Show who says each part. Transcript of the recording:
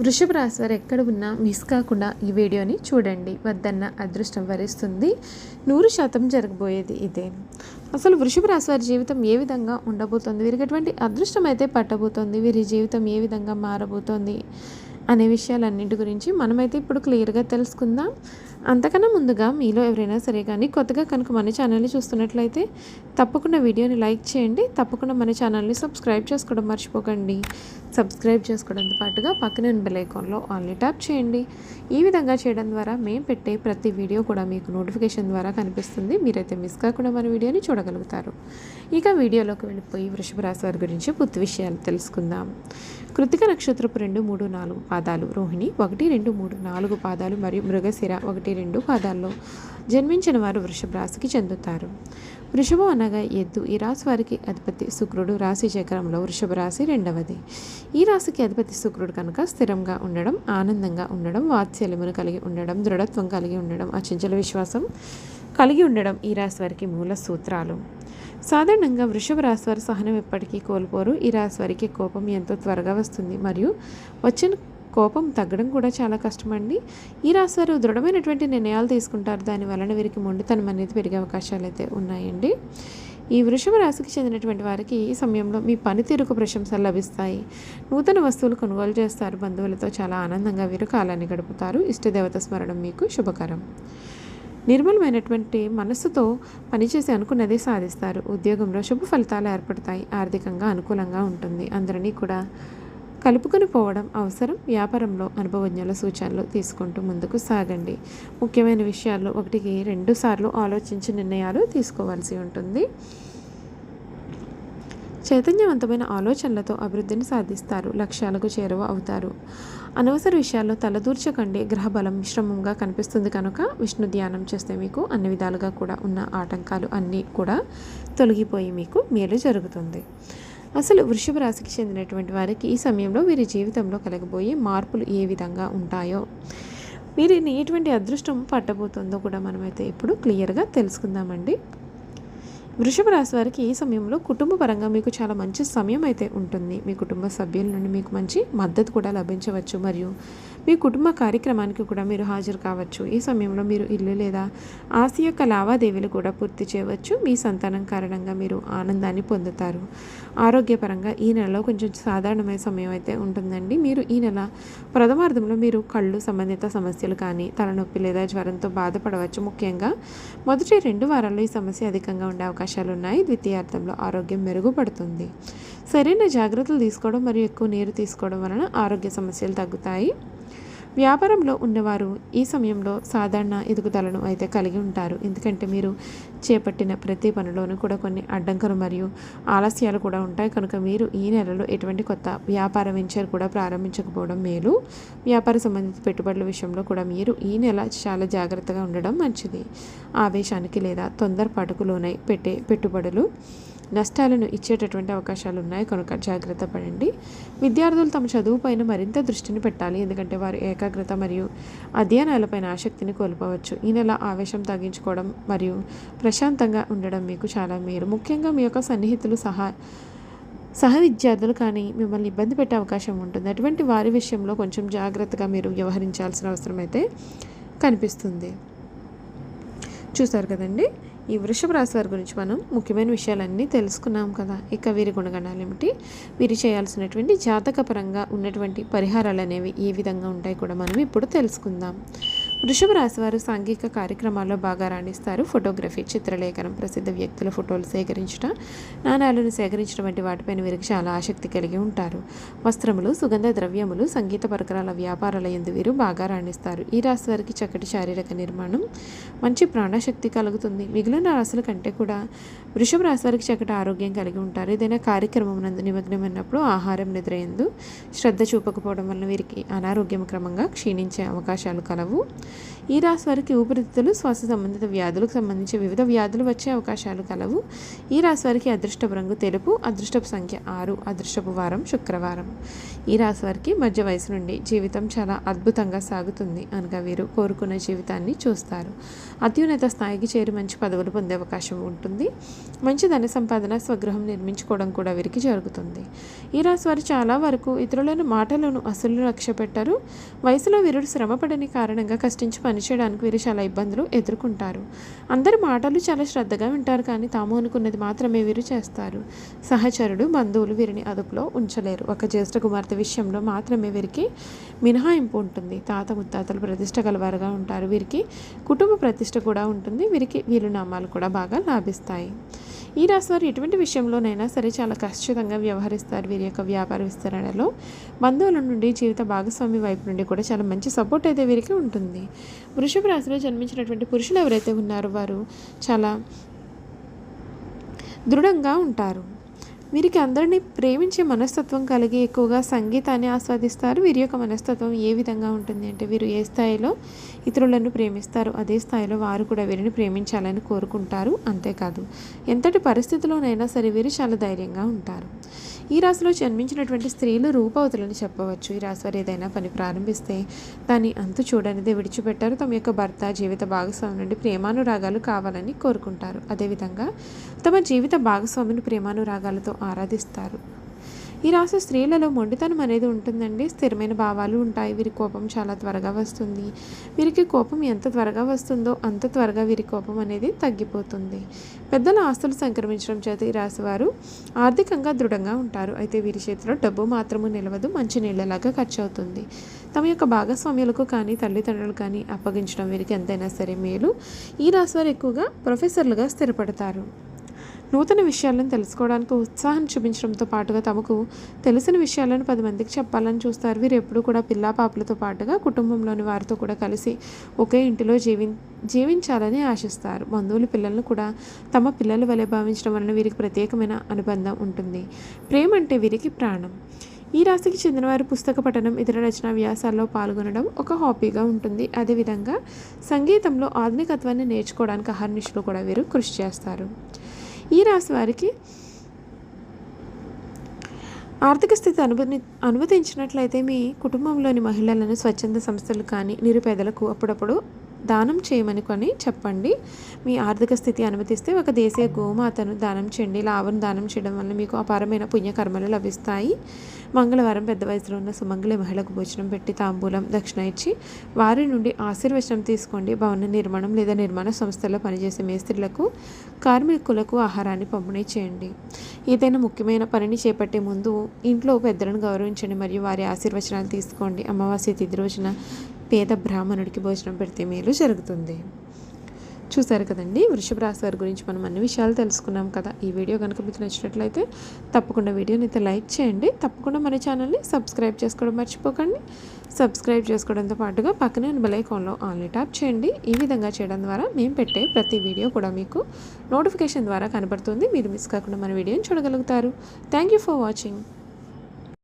Speaker 1: వృషభ రాశి వారు ఎక్కడ ఉన్నా మిస్ కాకుండా ఈ వీడియోని చూడండి. వద్దన్న అదృష్టం వరిస్తుంది. నూరు శాతం జరగబోయేది ఇదే. అసలు వృషభ రాశి వారి జీవితం ఏ విధంగా ఉండబోతోంది? వీరికి ఎటువంటి అదృష్టం అయితే పట్టబోతోంది. వీరి జీవితం ఏ విధంగా మారబోతోంది? అనే విషయాలన్నింటి గురించి మనమైతే ఇప్పుడు క్లియర్గా తెలుసుకుందాం. అంతకన్నా ముందుగా మీలో ఎవరైనా సరే కానీ కొత్తగా కనుక మన ఛానల్ని చూస్తున్నట్లయితే తప్పకుండా వీడియోని లైక్ చేయండి. తప్పకుండా మన ఛానల్ని సబ్స్క్రైబ్ చేసుకోవడం మర్చిపోకండి. సబ్స్క్రైబ్ చేసుకోవడంతో పాటుగా పక్కనే ఉన్న బెల్ ఐకాన్లో ఆన్లీ ట్యాప్ చేయండి. ఈ విధంగా చేయడం ద్వారా మేము పెట్టే ప్రతి వీడియో కూడా మీకు నోటిఫికేషన్ ద్వారా కనిపిస్తుంది. మీరైతే మిస్ కాకుండా మన వీడియోని చూడగలుగుతారు. ఇక వీడియోలోకి వెళ్ళిపోయి వృషభ రాశి వారి గురించి పూర్తి విషయాలు తెలుసుకుందాం. కృతిక నక్షత్రపు రెండు మూడు నాలుగు పాదాలు. రోహిణి ఒకటి రెండు మూడు నాలుగు పాదాలు. మరియు మృగశిర ఒకటి రెండు పాదాల్లో జన్మించిన వారు వృషభ రాశికి చెందుతారు. వృషభం అనగా ఎద్దు. ఈ రాశి వారికి అధిపతి శుక్రుడు. రాశి చక్రంలో వృషభ రాశి రెండవది. ఈ రాశికి అధిపతి శుక్రుడు కనుక స్థిరంగా ఉండడం ఆనందంగా ఉండడం వాత్సల్యమును కలిగి ఉండడం దృఢత్వం కలిగి ఉండడం అచంచల విశ్వాసం కలిగి ఉండడం ఈ రాశి వారికి మూల సూత్రాలు. సాధారణంగా వృషభ రాశి వారి సహనం ఎప్పటికీ కోల్పోరు. ఈ రాశి వారికి కోపం ఎంతో త్వరగా వస్తుంది. మరియు వచ్చిన కోపం తగ్గడం కూడా చాలా కష్టమండి. ఈ రాశివారు దృఢమైనటువంటి నిర్ణయాలు తీసుకుంటారు. దాని వలన వీరికి మొండితనం అనేది పెరిగే అవకాశాలు అయితే ఉన్నాయండి. ఈ వృషభ రాశికి చెందినటువంటి వారికి ఈ సమయంలో మీ పనితీరుకు ప్రశంసలు లభిస్తాయి. నూతన వస్తువులు కొనుగోలు చేస్తారు. బంధువులతో చాలా ఆనందంగా వీరు కాలాన్ని గడుపుతారు. ఇష్టదేవత స్మరణం మీకు శుభకరం. నిర్మలమైనటువంటి మనస్సుతో పనిచేసి అనుకున్నదే సాధిస్తారు. ఉద్యోగంలో శుభ ఫలితాలు ఏర్పడతాయి. ఆర్థికంగా అనుకూలంగా ఉంటుంది. అందరినీ కూడా కలుపుకొని పోవడం అవసరం. వ్యాపారంలో అనుభవజ్ఞుల సూచనలు తీసుకుంటూ ముందుకు సాగండి. ముఖ్యమైన విషయాల్లో ఒకటికి రెండు సార్లు ఆలోచించి నిర్ణయాలు తీసుకోవాల్సి ఉంటుంది. చైతన్యవంతమైన ఆలోచనలతో అభివృద్ధిని సాధిస్తారు. లక్ష్యాలకు చేరువ అవుతారు. అనవసర విషయాల్లో తలదూర్చకండి. గ్రహబలం మిశ్రమంగా కనిపిస్తుంది కనుక విష్ణు ధ్యానం చేస్తే మీకు అన్ని విధాలుగా కూడా ఉన్న ఆటంకాలు అన్నీ కూడా తొలగిపోయి మీకు మేలు జరుగుతుంది. అసలు వృషభ రాశికి చెందినటువంటి వారికి ఈ సమయంలో వీరి జీవితంలో కలగబోయే మార్పులు ఏ విధంగా ఉంటాయో? వీరిని ఎటువంటి అదృష్టం పట్టబోతుందో కూడా మనమైతే ఇప్పుడు క్లియర్గా తెలుసుకుందామండి. వృషభ రాశి వారికి ఈ సమయంలో కుటుంబ పరంగా మీకు చాలా మంచి సమయం అయితే ఉంటుంది. మీ కుటుంబ సభ్యుల నుండి మీకు మంచి మద్దతు కూడా లభించవచ్చు. మరియు మీ కుటుంబ కార్యక్రమానికి కూడా మీరు హాజరు కావచ్చు. ఈ సమయంలో మీరు ఇల్లు లేదా ఆస్తి యొక్క లావాదేవీలు కూడా పూర్తి చేయవచ్చు. మీ సంతానం కారణంగా మీరు ఆనందాన్ని పొందుతారు. ఆరోగ్యపరంగా ఈ నెలలో కొంచెం సాధారణమైన సమయం అయితే ఉంటుందండి. మీరు ఈ నెల ప్రథమార్థంలో మీరు కళ్ళు సంబంధిత సమస్యలు కానీ తలనొప్పి లేదా జ్వరంతో బాధపడవచ్చు. ముఖ్యంగా మొదటి రెండు వారాల్లో ఈ సమస్య అధికంగా ఉండే అవకాశాలు ఉన్నాయి. ద్వితీయార్థంలో ఆరోగ్యం మెరుగుపడుతుంది. సరైన జాగ్రత్తలు తీసుకోవడం మరియు ఎక్కువ నీరు తీసుకోవడం వలన ఆరోగ్య సమస్యలు తగ్గుతాయి. వ్యాపారంలో ఉన్నవారు ఈ సమయంలో సాధారణ ఎదుగుదలను అయితే కలిగి ఉంటారు. ఎందుకంటే మీరు చేపట్టిన ప్రతి పనిలోనూ కూడా కొన్ని అడ్డంకులు మరియు ఆలస్యాలు కూడా ఉంటాయి. కనుక మీరు ఈ నెలలో ఎటువంటి కొత్త వ్యాపార వెంచర్ కూడా ప్రారంభించకపోవడం మేలు. వ్యాపార సంబంధిత పెట్టుబడుల విషయంలో కూడా మీరు ఈ నెల చాలా జాగ్రత్తగా ఉండడం మంచిది. ఆవేశానికి లేదా తొందరపాటుకు లోనై పెట్టే పెట్టుబడులు నష్టాలను ఇచ్చేటటువంటి అవకాశాలు ఉన్నాయి. కనుక జాగ్రత్త పడండి. విద్యార్థులు తమ చదువుపైన మరింత దృష్టిని పెట్టాలి. ఎందుకంటే వారు ఏకాగ్రత మరియు అధ్యయనాలపైన ఆసక్తిని కోల్పోవచ్చు. ఈ నెల ఆవేశం తగ్గించుకోవడం మరియు ప్రశాంతంగా ఉండడం మీకు చాలా మేలు. ముఖ్యంగా మీ యొక్క సన్నిహితులు సహా సహ విద్యార్థులు కానీ మిమ్మల్ని ఇబ్బంది పెట్టే అవకాశం ఉంటుంది. అటువంటి వారి విషయంలో కొంచెం జాగ్రత్తగా మీరు వ్యవహరించాల్సిన అవసరం అయితే కనిపిస్తుంది. చూసారు కదండి? ఈ వృషభ రాశి వారి గురించి మనం ముఖ్యమైన విషయాలన్నీ తెలుసుకున్నాం కదా. ఇక వీరి గుణగణాలు ఏమిటి? వీరు చేయాల్సినటువంటి జాతకపరంగా ఉన్నటువంటి పరిహారాలు అనేవి ఏ విధంగా ఉంటాయి కూడా మనం ఇప్పుడు తెలుసుకుందాం. వృషభ రాశి వారు సాంఘిక కార్యక్రమాల్లో బాగా రాణిస్తారు. ఫోటోగ్రఫీ చిత్రలేఖనం ప్రసిద్ధ వ్యక్తుల ఫోటోలు సేకరించడం నాణాలను సేకరించడం వంటి వాటిపైన వీరికి చాలా ఆసక్తి కలిగి ఉంటారు. వస్త్రములు సుగంధ ద్రవ్యములు సంగీత పరికరాల వ్యాపారాల ఎందు వీరు బాగా రాణిస్తారు. ఈ రాశి వారికి చక్కటి శారీరక నిర్మాణం మంచి ప్రాణశక్తి కలుగుతుంది. మిగిలిన రాశుల కంటే కూడా వృషభ రాశి వారికి చక్కటి ఆరోగ్యం కలిగి ఉంటారు. ఏదైనా కార్యక్రమం నందు నిమగ్నమైనప్పుడు ఆహారం నిద్రయందు శ్రద్ధ చూపకపోవడం వలన వీరికి అనారోగ్యం క్రమంగా క్షీణించే అవకాశాలు కలవు. ఈ రాశి వారికి ఊపిరితిత్తులు శ్వాస సంబంధిత వ్యాధులకు సంబంధించి వివిధ వ్యాధులు వచ్చే అవకాశాలు కలవు. ఈ రాశి వారికి అదృష్టపు రంగు తెలుపు అదృష్టపు సంఖ్య ఆరు అదృష్టపు వారం శుక్రవారం. ఈ రాశి వారికి మధ్య వయసు నుండి జీవితం చాలా అద్భుతంగా సాగుతుంది అనగా వీరు కోరుకున్న జీవితాన్ని చూస్తారు. అత్యున్నత స్థాయికి చేరి మంచి పదవులు పొందే అవకాశం ఉంటుంది. మంచి ధన సంపాదన స్వగృహం నిర్మించుకోవడం కూడా వీరికి జరుగుతుంది. ఈ రాశి వారు చాలా వరకు ఇతరులను మాటలను అసలు లక్ష్య పెట్టారు. వయసులో వీరుడు శ్రమపడని కారణంగా కష్టించి పనిచేయడానికి వీరు చాలా ఇబ్బందులు ఎదుర్కొంటారు. అందరి మాటలు చాలా శ్రద్ధగా వింటారు కానీ తాము అనుకున్నది మాత్రమే వీరు చేస్తారు. సహచరుడు బంధువులు వీరిని అదుపులో ఉంచలేరు. ఒక జ్యేష్ఠ కుమార్తె విషయంలో మాత్రమే వీరికి మినహాయింపు ఉంటుంది. తాత ముత్తాతలు ప్రతిష్ట గలవారుగా ఉంటారు. వీరికి కుటుంబ ప్రతిష్ట కూడా ఉంటుంది. వీరికి వీరు నామాలు కూడా బాగా లాభిస్తాయి. ఈ రాశివారు ఎటువంటి విషయంలోనైనా సరే చాలా ఖచ్చితంగా వ్యవహరిస్తారు. వీరి యొక్క వ్యాపార విస్తరణలో బంధువుల నుండి జీవిత భాగస్వామి వైపు నుండి కూడా చాలా మంచి సపోర్ట్ అయితే వీరికి ఉంటుంది. వృషభ రాశిలో జన్మించినటువంటి పురుషులు ఎవరైతే ఉన్నారో వారు చాలా దృఢంగా ఉంటారు. వీరికి అందరినీ ప్రేమించే మనస్తత్వం కలిగి ఎక్కువగా సంగీతాన్ని ఆస్వాదిస్తారు. వీరి యొక్క మనస్తత్వం ఏ విధంగా ఉంటుంది అంటే వీరు ఏ స్థాయిలో ఇతరులను ప్రేమిస్తారు అదే స్థాయిలో వారు కూడా వీరిని ప్రేమించాలని కోరుకుంటారు. అంతేకాదు ఎంతటి పరిస్థితిలోనైనా సరే వీరు చాలా ధైర్యంగా ఉంటారు. ఈ రాశిలో జన్మించినటువంటి స్త్రీలు రూపవతులని చెప్పవచ్చు. ఈ రాశి వారు ఏదైనా పని ప్రారంభిస్తే దాన్ని అంతు చూడనిదే విడిచిపెట్టారు. తమ యొక్క భర్త జీవిత భాగస్వామి నుండి ప్రేమానురాగాలు కావాలని కోరుకుంటారు. అదేవిధంగా తమ జీవిత భాగస్వామిని ప్రేమానురాగాలతో ఆరాధిస్తారు. ఈ రాశి స్త్రీలలో మొండితనం అనేది ఉంటుందండి. స్థిరమైన భావాలు ఉంటాయి. వీరి కోపం చాలా త్వరగా వస్తుంది. వీరికి కోపం ఎంత త్వరగా వస్తుందో అంత త్వరగా వీరి కోపం అనేది తగ్గిపోతుంది. పెద్దల ఆస్తులు సంక్రమించడం చేత ఈ రాశి వారు ఆర్థికంగా దృఢంగా ఉంటారు. అయితే వీరి చేతిలో డబ్బు మాత్రము నిలవదు. మంచి నీళ్ళలాగా ఖర్చు అవుతుంది తమ యొక్క భాగస్వామ్యులకు కానీ తల్లిదండ్రులు కానీ అప్పగించడం వీరికి ఎంతైనా సరే మేలు. ఈ రాశి వారు ఎక్కువగా ప్రొఫెసర్లుగా స్థిరపడతారు. నూతన విషయాలను తెలుసుకోవడానికి ఉత్సాహం చూపించడంతో పాటుగా తమకు తెలిసిన విషయాలను పది మందికి చెప్పాలని చూస్తారు. వీరు ఎప్పుడు కూడా పిల్లా పాపలతో పాటుగా కుటుంబంలోని వారితో కూడా కలిసి ఒకే ఇంటిలో జీవి జీవించాలని ఆశిస్తారు. బంధువులు పిల్లలను కూడా తమ పిల్లల వలె భావించడం వలన వీరికి ప్రత్యేకమైన అనుబంధం ఉంటుంది. ప్రేమ అంటే వీరికి ప్రాణం. ఈ రాశికి చెందినవారు పుస్తక పఠనం ఇతర రచన వ్యాసాల్లో పాల్గొనడం ఒక హాబీగా ఉంటుంది. అదేవిధంగా సంగీతంలో ఆధునికత్వాన్ని నేర్చుకోవడానికి అహర్నిశలు కూడా వీరు కృషి చేస్తారు. ఈ రాశి వారికి ఆర్థిక స్థితి అనుమతి అనుమతించినట్లయితే మీ కుటుంబంలోని మహిళలను స్వచ్ఛంద సంస్థలు కానీ నిరుపేదలకు అప్పుడప్పుడు దానం చేయమని కొని చెప్పండి. మీ ఆర్థిక స్థితి అనుమతిస్తే ఒక దేశీయ గోమాతను దానం చేయండి. లాభం దానం చేయడం వల్ల మీకు అపారమైన పుణ్యకర్మలు లభిస్తాయి. మంగళవారం పెద్ద వయసులో ఉన్న సుమంగళి మహిళకు భోజనం పెట్టి తాంబూలం దక్షిణ ఇచ్చి వారి నుండి ఆశీర్వచనం తీసుకోండి. భవన నిర్మాణం లేదా నిర్మాణ సంస్థల్లో పనిచేసే మేస్త్రులకు కార్మికులకు ఆహారాన్ని పంపిణీ చేయండి. ఏదైనా ముఖ్యమైన పనిని చేపట్టే ముందు ఇంట్లో పెద్దలను గౌరవించండి మరియు వారి ఆశీర్వచనాలు తీసుకోండి. అమావాస్య తిథి రోజున పేద బ్రాహ్మణుడికి భోజనం పెడితే మేలు జరుగుతుంది. చూసారు కదండి? వృషభ రాశి వారి గురించి మనం అన్ని విషయాలు తెలుసుకున్నాం కదా. ఈ వీడియో కనుక మీకు నచ్చినట్లయితే తప్పకుండా వీడియోని అయితే లైక్ చేయండి. తప్పకుండా మన ఛానల్ని సబ్స్క్రైబ్ చేసుకోవడం మర్చిపోకండి. సబ్స్క్రైబ్ చేసుకోవడంతో పాటుగా పక్కనే ఉన్న ఐకాన్లో ఆన్లీ ట్యాప్ చేయండి. ఈ విధంగా చేయడం ద్వారా మేము పెట్టే ప్రతి వీడియో కూడా మీకు నోటిఫికేషన్ ద్వారా కనబడుతుంది. మీరు మిస్ కాకుండా మన వీడియోని చూడగలుగుతారు. Thank you for watching.